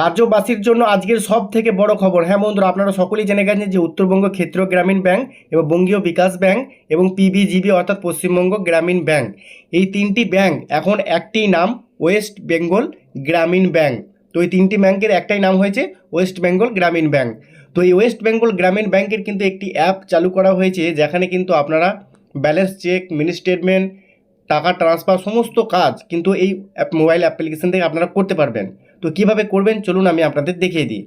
রাজ্যবাসীর জন্য আজকের সব থেকে বড় খবর। হ্যাঁ বন্ধুরা, আপনারা সকলেই জেনে গেছেন যে উত্তরবঙ্গ ক্ষেত্র গ্রামীণ ব্যাংক এবং বঙ্গীয় বিকাশ ব্যাংক এবং পিবিজিবি অর্থাৎ পশ্চিমবঙ্গ গ্রামীণ ব্যাংক। এই তিনটি ব্যাংক এখন একটি নাম, ওয়েস্ট বেঙ্গল গ্রামীণ ব্যাংক। তো এই তিনটি ব্যাংকের একটাই নাম হয়েছে ওয়েস্ট বেঙ্গল গ্রামীণ ব্যাংক। তো এই ওয়েস্ট বেঙ্গল গ্রামীণ ব্যাংকের কিন্তু একটি অ্যাপ চালু করা হয়েছে, যেখানে কিন্তু আপনারা ব্যালেন্স চেক, মিনি স্টেটমেন্ট, টাকা ট্রান্সফার, সমস্ত কাজ কিন্তু এই মোবাইল অ্যাপ্লিকেশন থেকে আপনারা করতে পারবেন। তো কীভাবে করবেন? চলুন আমি আপনাদের দেখিয়ে দিই।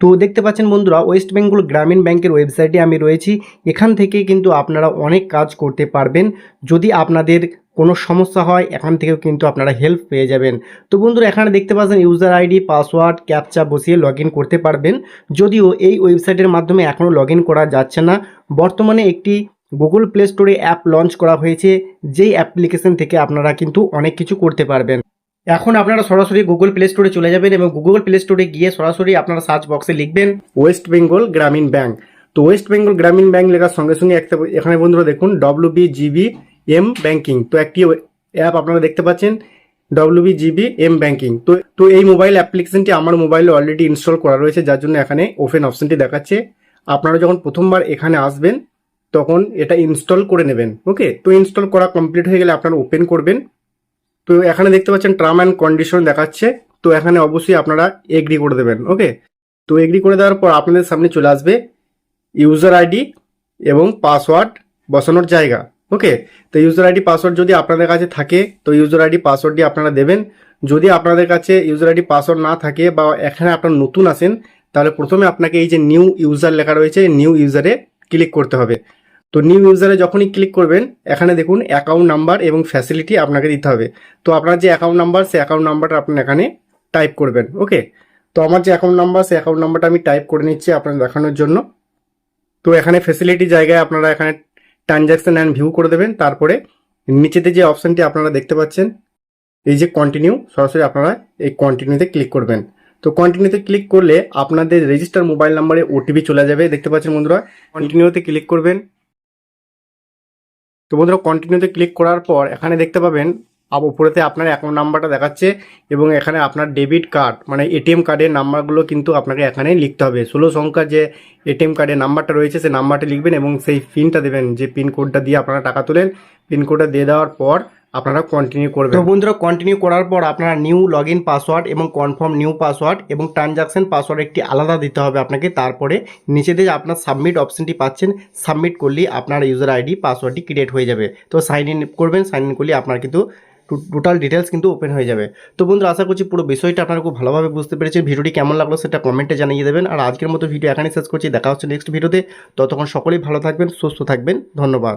তো দেখতে পাচ্ছেন বন্ধুরা ওয়েস্ট বেঙ্গল গ্রামীণ ব্যাংকের ওয়েবসাইটে আমি রয়েছি। এখান থেকে কিন্তু আপনারা অনেক কাজ করতে পারবেন। যদি আপনাদের কোনো সমস্যা হয়, এখান থেকেও কিন্তু আপনারা হেল্প পেয়ে যাবেন। তো বন্ধুরা, এখানে দেখতে পাচ্ছেন ইউজার আইডি পাসওয়ার্ড ক্যাপচা বসিয়ে লগ করতে পারবেন। যদিও এই ওয়েবসাইটের মাধ্যমে এখনও লগ করা যাচ্ছে না। বর্তমানে একটি গুগল প্লে স্টোরে অ্যাপ লঞ্চ করা হয়েছে। যেই অ্যাপ্লিকেশন থেকে আপনারা কিন্তু অনেক কিছু করতে পারবেন। এখন আপনারা সরাসরি গুগল প্লে স্টোরে চলে যাবেন এবং গুগল প্লে স্টোরে গিয়ে সরাসরি আপনারা সার্চ বক্সে লিখবেন ওয়েস্ট বেঙ্গল গ্রামীণ ব্যাংক তো ওয়েস্ট বেঙ্গল গ্রামীণ ব্যাংক লেখার সঙ্গে সঙ্গে একটা এখানে বন্ধুরা দেখুন W B GB M banking তো একটি অ্যাপ আপনারা দেখতে পাচ্ছেন W B GB M banking তো তো এই মোবাইল অ্যাপ্লিকেশনটি আমার মোবাইলে অলরেডি ইনস্টল করা রয়েছে, যার জন্য এখানে ওপেন অপশনটি দেখাচ্ছে। আপনারা যখন প্রথমবার এখানে আসবেন, তখন এটা ইনস্টল করে নেবেন ওকে তো ইনস্টল করা কমপ্লিট হয়ে গেলে আপনারা ওপেন করবেন। তো এখানে দেখতে পাচ্ছেন টার্ম অ্যান্ড কন্ডিশন দেখাচ্ছে। তো এখানে অবশ্যই আপনারা এগ্রি করে দেবেন ওকে তো এগ্রি করে দেওয়ার পর আপনাদের সামনে চলে আসবে ইউজার আইডি এবং পাসওয়ার্ড বসানোর জায়গা ওকে তো ইউজার আইডি পাসওয়ার্ড যদি আপনাদের কাছে থাকে, তো ইউজার আইডি পাসওয়ার্ডটি আপনারা দেবেন। যদি আপনাদের কাছে ইউজার আইডি পাসওয়ার্ড না থাকে বা এখানে আপনার নতুন আসেন তাহলে প্রথমে আপনাকে এই যে নিউ ইউজার লেখা রয়েছে নিউ ইউজারে ক্লিক করতে হবে। তো নিউ ইউজারে যখনই ক্লিক করবেন, এখানে দেখুন অ্যাকাউন্ট নাম্বার এবং ফ্যাসিলিটি আপনাকে দিতে হবে। তো আপনার যে অ্যাকাউন্ট নাম্বার সে অ্যাকাউন্ট নাম্বারটা আপনি এখানে টাইপ করবেন ওকে তো আমার যে অ্যাকাউন্ট নাম্বার সে অ্যাকাউন্ট নাম্বারটা আমি টাইপ করে নিচ্ছি আপনার দেখানোর জন্য। তো এখানে ফেসিলিটি জায়গায় আপনারা এখানে ট্রানজ্যাকশন অ্যান্ড ভিউ করে দেবেন, তারপরে নিচেতে যে অপশানটি আপনারা দেখতে পাচ্ছেন, এই যে কন্টিনিউ সরাসরি আপনারা এই কন্টিনিউতে ক্লিক করবেন। তো কন্টিনিউতে ক্লিক করলে আপনাদের রেজিস্টার মোবাইল নাম্বারে ওটিপি চলে যাবে, দেখতে পাচ্ছেন বন্ধুরা? কন্টিনিউতে ক্লিক করবেন। তো বন্ধুরা কন্টিনিউতে ক্লিক করার পর এখানে দেখতে পাবেন, আপ উপরেতে আপনার অ্যাকাউন্ট নাম্বারটা দেখাচ্ছে এবং এখানে আপনার ডেবিট কার্ড মানে এটিএম কার্ডের নাম্বারগুলো কিন্তু আপনাকে এখানে লিখতে হবে। ষোলো সংখ্যা যে এটিএম কার্ডের নাম্বারটা রয়েছে, সেই নাম্বারটা লিখবেন এবং সেই পিনটা দেবেন। যে পিন কোডটা দিয়ে আপনারা টাকা তোলেন পিন কোডটা দিয়ে দেওয়ার পর আপনারা কন্টিনিউ করবেন। তো বন্ধুরা কন্টিনিউ করার পর আপনারা নিউ লগ ইন পাসওয়ার্ড এবং কনফার্ম নিউ পাসওয়ার্ড এবং ট্রানজাকশন পাসওয়ার্ড একটি আলাদা দিতে হবে আপনাকে। তারপরে নিচে দিয়ে আপনার সাবমিট অপশনটি পাচ্ছেন। সাবমিট করলেই আপনার ইউজার আইডি পাসওয়ার্ডটি ক্রিয়েট হয়ে যাবে। তো সাইন ইন করবেন সাইন ইন করলে আপনার কিন্তু টোটাল ডিটেলস কিন্তু ওপেন হয়ে যাবে। তো বন্ধুরা, আশা করছি পুরো বিষয়টা আপনারা খুব ভালোভাবে বুঝতে পেরেছেন। ভিডিওটি কেমন লাগল সেটা কমেন্টে জানিয়ে দেবেন। আর আজকের মতো ভিডিও এখানেই শেষ করছি। দেখা হচ্ছে নেক্সট ভিডিওতে ততক্ষণ সকলেই ভালো থাকবেন, সুস্থ থাকবেন। ধন্যবাদ।